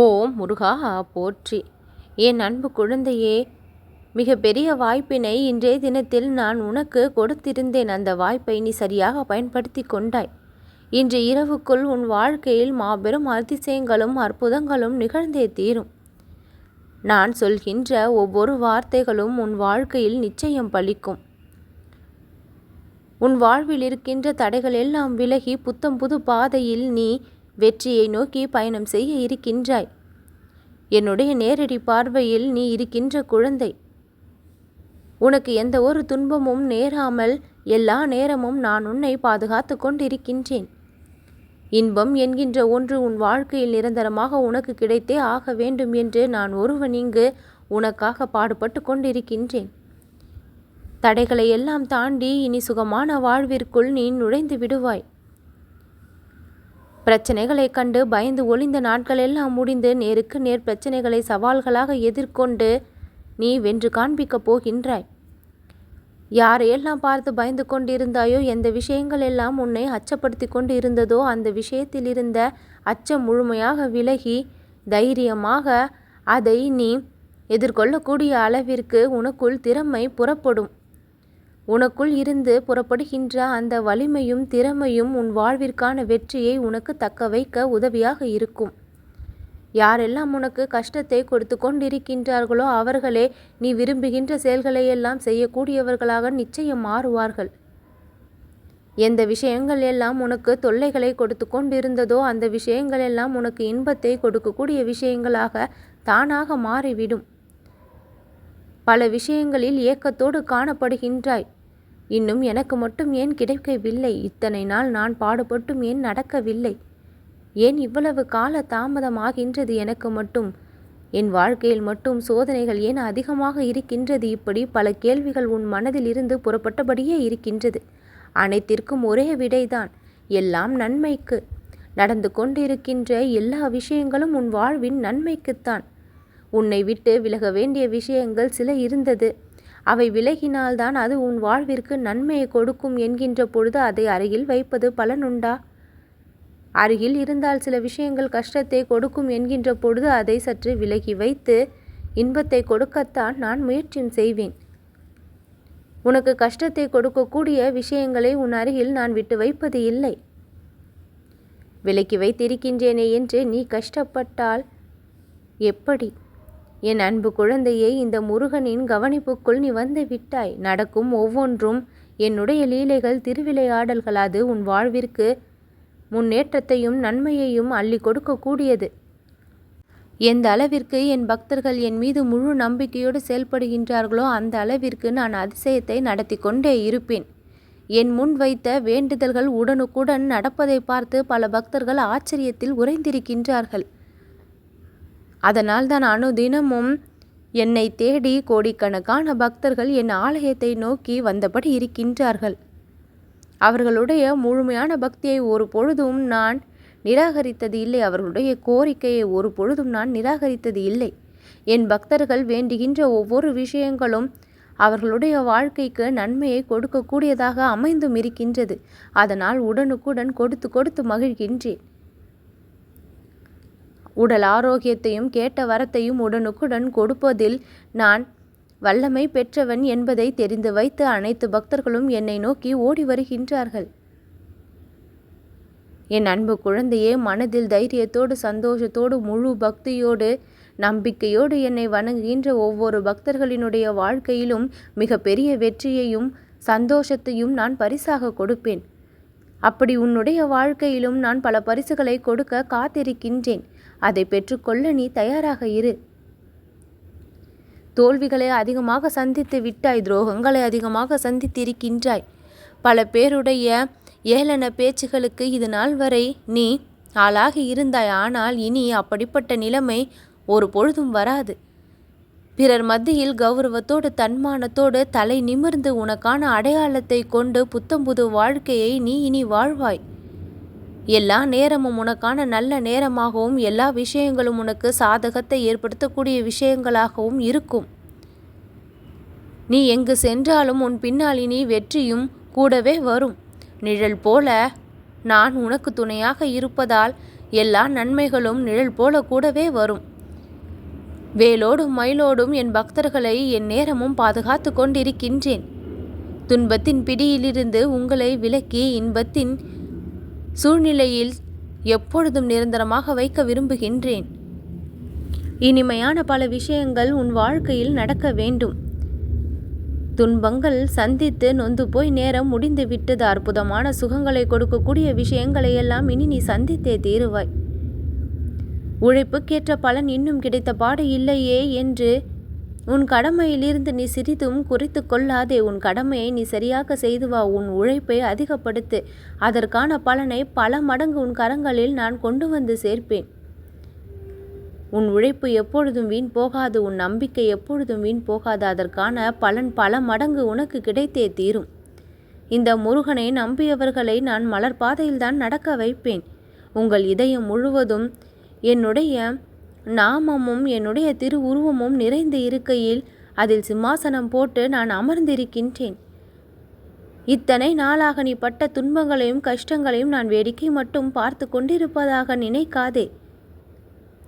ஓம் முருகா போற்றி. என் அன்பு குழந்தையே மிக பெரிய வாய்ப்பினை இன்றைய தினத்தில் நான் உனக்கு கொடுத்திருந்தேன். அந்த வாய்ப்பை நீ சரியாக பயன்படுத்தி கொண்டாய். இன்று இரவுக்குள் உன் வாழ்க்கையில் மாபெரும் அதிசயங்களும் அற்புதங்களும் நிகழ்ந்தே தீரும். நான் சொல்கின்ற ஒவ்வொரு வார்த்தைகளும் உன் வாழ்க்கையில் நிச்சயம் பலிக்கும். உன் வாழ்வில் இருக்கின்ற தடைகள் எல்லாம் விலகி புத்தம் புது பாதையில் நீ வெற்றியை நோக்கி பயணம் செய்ய இருக்கின்றாய். என்னுடைய நேரடி பார்வையில் நீ இருக்கின்ற குழந்தை. உனக்கு எந்த ஒரு துன்பமும் நேராமல் எல்லா நேரமும் நான் உன்னை பாதுகாத்து கொண்டிருக்கின்றேன். இன்பம் என்கின்ற ஒன்று உன் வாழ்க்கையில் நிரந்தரமாக உனக்கு கிடைத்தே ஆக வேண்டும் என்று நான் ஒருவன் இங்கு உனக்காக பாடுபட்டு கொண்டிருக்கின்றேன். தடைகளை எல்லாம் தாண்டி இனி சுகமான வாழ்விற்குள் நீ நுழைந்து விடுவாய். பிரச்சனைகளை கண்டு பயந்து ஒளிந்த நாட்களெல்லாம் முடிந்து நேருக்கு நேர் பிரச்சனைகளை சவால்களாக எதிர்கொண்டு நீ வென்று காண்பிக்கப் போகின்றாய். யாரையெல்லாம் பார்த்து பயந்து கொண்டிருந்தாயோ எந்த விஷயங்கள் எல்லாம் உன்னை அச்சப்படுத்தி கொண்டு இருந்ததோ அந்த விஷயத்தில் இருந்த அச்சம் முழுமையாக விலகி தைரியமாக அதை நீ எதிர்கொள்ளக்கூடிய அளவிற்கு உனக்குள் திறமை புறப்படும். உனக்குள் இருந்து புறப்படுகின்ற அந்த வலிமையும் திறமையும் உன் வாழ்விற்கான வெற்றியை உனக்கு தக்க வைக்க உதவியாக இருக்கும். யாரெல்லாம் உனக்கு கஷ்டத்தை கொடுத்து கொண்டிருக்கின்றார்களோ அவர்களே நீ விரும்புகின்ற செயல்களை எல்லாம் செய்யக்கூடியவர்களாக நிச்சயம் மாறுவார்கள். எந்த விஷயங்கள் எல்லாம் உனக்கு தொல்லைகளை கொடுத்து கொண்டிருந்ததோ அந்த விஷயங்கள் எல்லாம் உனக்கு இன்பத்தை கொடுக்கக்கூடிய விஷயங்களாக தானாக மாறிவிடும். பல விஷயங்களில் ஏக்கத்தோடு காணப்படுகின்றாய். இன்னும் எனக்கு மட்டும் ஏன் கிடைக்கவில்லை? இத்தனை நாள் நான் பாடுபட்டும் ஏன் நடக்கவில்லை? ஏன் இவ்வளவு கால தாமதமாகின்றது எனக்கு மட்டும்? என் வாழ்க்கையில் மட்டும் சோதனைகள் ஏன் அதிகமாக இருக்கின்றது? இப்படி பல கேள்விகள் உன் மனதில் இருந்து புறப்பட்டபடியே இருக்கின்றது. அனைத்திற்கும் ஒரே விடைதான். எல்லாம் நன்மைக்கு. நடந்து கொண்டிருக்கின்ற எல்லா விஷயங்களும் உன் வாழ்வின் நன்மைக்குத்தான். உன்னை விட்டு விலக வேண்டிய விஷயங்கள் சில இருந்தது. அவை விலகினால்தான் அது உன் வாழ்விற்கு நன்மையை கொடுக்கும் என்கின்ற பொழுது அதை அருகில் வைப்பது பலனுண்டா? அருகில் இருந்தால் சில விஷயங்கள் கஷ்டத்தை கொடுக்கும் என்கின்ற பொழுது அதை சற்று விலகி வைத்து இன்பத்தை கொடுக்கத்தான் நான் முயற்சியும் செய்வேன். உனக்கு கஷ்டத்தை கொடுக்கக்கூடிய விஷயங்களை உன் அருகில் நான் விட்டு வைப்பது இல்லை. விலக்கி வைத்திருக்கின்றேனே என்று நீ கஷ்டப்பட்டால் எப்படி? என் அன்பு குழந்தையை இந்த முருகனின் கவனிப்புக்குள் நீ வந்து விட்டாய். நடக்கும் ஒவ்வொன்றும் என்னுடைய லீலைகள் திருவிளையாடல்கள் அது உன் வாழ்விற்கு முன்னேற்றத்தையும் நன்மையையும் அள்ளி கொடுக்கக்கூடியது. எந்த அளவிற்கு என் பக்தர்கள் என் மீது முழு நம்பிக்கையோடு செயல்படுகின்றார்களோ அந்த அளவிற்கு நான் அதிசயத்தை நடத்தி கொண்டே இருப்பேன். என் முன் வைத்த வேண்டுதல்கள் உடனுக்குடன் நடப்பதை பார்த்து பல பக்தர்கள் ஆச்சரியத்தில் உறைந்திருக்கின்றார்கள். அதனால் தான் அனுதினமும் என்னை தேடி கோடிக்கணக்கான பக்தர்கள் என் ஆலயத்தை நோக்கி வந்தபடி இருக்கின்றார்கள். அவர்களுடைய முழுமையான பக்தியை ஒரு பொழுதும் நான் நிராகரித்தது இல்லை. அவர்களுடைய கோரிக்கையை ஒரு பொழுதும் நான் நிராகரித்தது இல்லை. என் பக்தர்கள் வேண்டுகின்ற ஒவ்வொரு விஷயங்களும் அவர்களுடைய வாழ்க்கைக்கு நன்மையை கொடுக்கக்கூடியதாக அமைந்தும் இருக்கின்றது. அதனால் உடனுக்குடன் கொடுத்து கொடுத்து மகிழ்கின்றேன். உடல் ஆரோக்கியத்தையும் கேட்ட வரத்தையும் உடனுக்குடன் கொடுப்பதில் நான் வல்லமை பெற்றவன் என்பதை தெரிந்து வைத்து அனைத்து பக்தர்களும் என்னை நோக்கி ஓடி வருகின்றார்கள். என் அன்பு குழந்தையே மனதில் தைரியத்தோடு சந்தோஷத்தோடு முழு பக்தியோடு நம்பிக்கையோடு என்னை வணங்குகின்ற ஒவ்வொரு பக்தர்களினுடைய வாழ்க்கையிலும் மிகப்பெரிய வெற்றியையும் சந்தோஷத்தையும் நான் பரிசாக கொடுப்பேன். அப்படி உன்னுடைய வாழ்க்கையிலும் நான் பல பரிசுகளை கொடுக்க காத்திருக்கின்றேன். அதை பெற்றுக்கொள்ள நீ தயாராக இரு. தோல்விகளை அதிகமாக சந்தித்து விட்டாய் துரோகங்களை அதிகமாக சந்தித்திருக்கின்றாய். பல பேருடைய ஏளன பேச்சுகளுக்கு இது நாள் வரை நீ ஆளாகி இருந்தாய். ஆனால் இனி அப்படிப்பட்ட நிலைமை ஒரு பொழுதும் வராது. பிறர் மத்தியில் கௌரவத்தோடு தன்மானத்தோடு தலை நிமிர்ந்து உனக்கான அடையாளத்தை கொண்டு புத்தம்புது வாழ்க்கையை நீ இனி வாழ்வாய். எல்லா நேரமும் உனக்கான நல்ல நேரமாகவும் எல்லா விஷயங்களும் உனக்கு சாதகத்தை ஏற்படுத்தக்கூடிய விஷயங்களாகவும் இருக்கும். நீ எங்கு சென்றாலும் உன் பின்னால் இனி வெற்றியும் கூடவே வரும். நிழல் போல நான் உனக்கு துணையாக இருப்பதால் எல்லா நன்மைகளும் நிழல் போல கூடவே வரும். வேலோடும் மயிலோடும் என் பக்தர்களை என் நேரமும் பாதுகாத்து கொண்டிருக்கின்றேன். துன்பத்தின் பிடியிலிருந்து உங்களை விலக்கி இன்பத்தின் சூழ்நிலையில் எப்பொழுதும் நிரந்தரமாக வைக்க விரும்புகின்றேன். இனிமையான பல விஷயங்கள் உன் வாழ்க்கையில் நடக்க வேண்டும். துன்பங்கள் சந்தித்து நொந்து போய் நேரம் முடிந்து விட்டது. அற்புதமான சுகங்களை கொடுக்கக்கூடிய விஷயங்களை எல்லாம் இனி நீ சந்தித்தே தீருவாய். உழைப்புக்கேற்ற பலன் இன்னும் கிடைத்த பாடு இல்லையே என்று உன் கடமையிலிருந்து நீ சிறிதும் குறித்து கொள்ளாதே. உன் கடமையை நீ சரியாக செய்து வா. உன் உழைப்பை அதிகப்படுத்து. அதற்கான பலனை பல மடங்கு உன் கரங்களில் நான் கொண்டு வந்து சேர்ப்பேன். உன் உழைப்பு எப்பொழுதும் வீண் போகாது. உன் நம்பிக்கை எப்பொழுதும் வீண் போகாது. அதற்கான பலன் பல மடங்கு உனக்கு கிடைத்தே தீரும். இந்த முருகனை நம்பியவர்களை நான் மலர் பாதையில்தான் நடக்க வைப்பேன். உங்கள் இதயம் முழுவதும் என்னுடைய நாமமும் என்னுடைய திரு உருவமும் நிறைந்து இருக்கையில் அதில் சிம்மாசனம் போட்டு நான் அமர்ந்திருக்கின்றேன். இத்தனை நாளாக நீ பட்ட துன்பங்களையும் கஷ்டங்களையும் நான் வேடிக்கை மட்டும் பார்த்து கொண்டிருப்பதாக நினைக்காதே.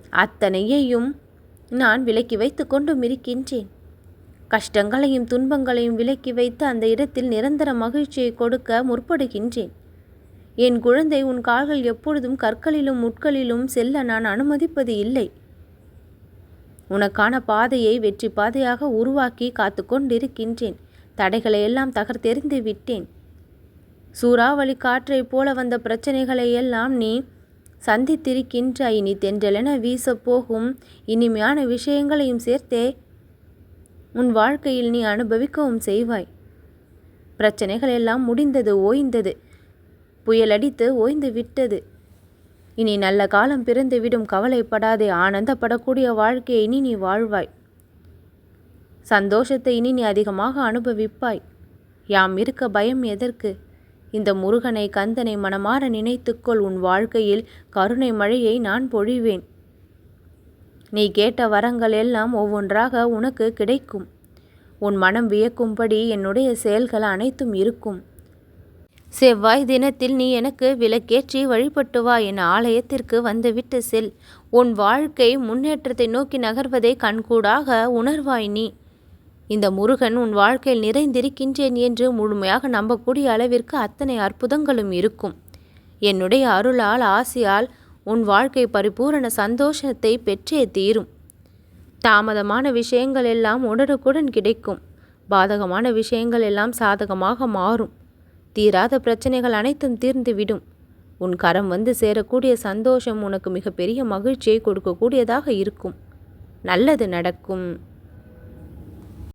அத்தனையையும் நான் விலக்கி வைத்து கொண்டும் இருக்கின்றேன். கஷ்டங்களையும் துன்பங்களையும் விலக்கி வைத்து அந்த இடத்தில் நிரந்தர மகிழ்ச்சியை கொடுக்க முற்படுகின்றேன். என் குழந்தை உன் கால்கள் எப்பொழுதும் கற்களிலும் முட்களிலும் செல்ல நான் அனுமதிப்பது இல்லை. உனக்கான பாதையை வெற்றி பாதையாக உருவாக்கி காத்து கொண்டிருக்கின்றேன் தடைகளை எல்லாம் தகர்த்தெறிந்து விட்டேன். சூறாவளி காற்றைப் போல வந்த பிரச்சனைகளை எல்லாம் நீ சந்தித்திருக்கின்ற இனி தென்றலென வீசப்போகும் இனிமையான விஷயங்களையும் சேர்த்தே உன் வாழ்க்கையில் நீ அனுபவிக்கவும் செய்வாய். பிரச்சனைகள் எல்லாம் முடிந்தது ஓய்ந்தது. புயலடித்து ஓய்ந்து விட்டது. இனி நல்ல காலம் பிறந்துவிடும் கவலைப்படாதே ஆனந்தப்படக்கூடிய வாழ்க்கையை இனி நீ வாழ்வாய். சந்தோஷத்தை இனி நீ அதிகமாக அனுபவிப்பாய். யாம் இருக்க பயம் எதற்கு? இந்த முருகனை கந்தனை மனமாற நினைத்துக்கொள் உன் வாழ்க்கையில் கருணை மழையை நான் பொழிவேன். நீ கேட்ட வரங்கள் எல்லாம் ஒவ்வொன்றாக உனக்கு கிடைக்கும். உன் மனம் வியக்கும்படி என்னுடைய செயல்கள் அனைத்தும் இருக்கும். செவ்வாய் தினத்தில் நீ எனக்கு விளக்கேற்றி வழிபட்டு வா என் ஆலயத்திற்கு வந்துவிட்டு செல். உன் வாழ்க்கை முன்னேற்றத்தை நோக்கி நகர்வதை கண்கூடாக உணர்வாய் நீ. இந்த முருகன் உன் வாழ்க்கையில் நிறைந்திருக்கின்றேன் என்று முழுமையாக நம்பக்கூடிய அளவிற்கு அத்தனை அற்புதங்களும் இருக்கும். என்னுடைய அருளால் ஆசையால் உன் வாழ்க்கை பரிபூரண சந்தோஷத்தை பெற்றே தீரும். தாமதமான விஷயங்கள் எல்லாம் உடனுக்குடன் கிடைக்கும். பாதகமான விஷயங்கள் எல்லாம் சாதகமாக மாறும். தீராத பிரச்சனைகள் அனைத்தும் தீர்ந்துவிடும் உன் கரம் வந்து சேரக்கூடிய சந்தோஷம் உனக்கு மிகப்பெரிய மகிழ்ச்சியை கொடுக்கக்கூடியதாக இருக்கும். நல்லது நடக்கும்.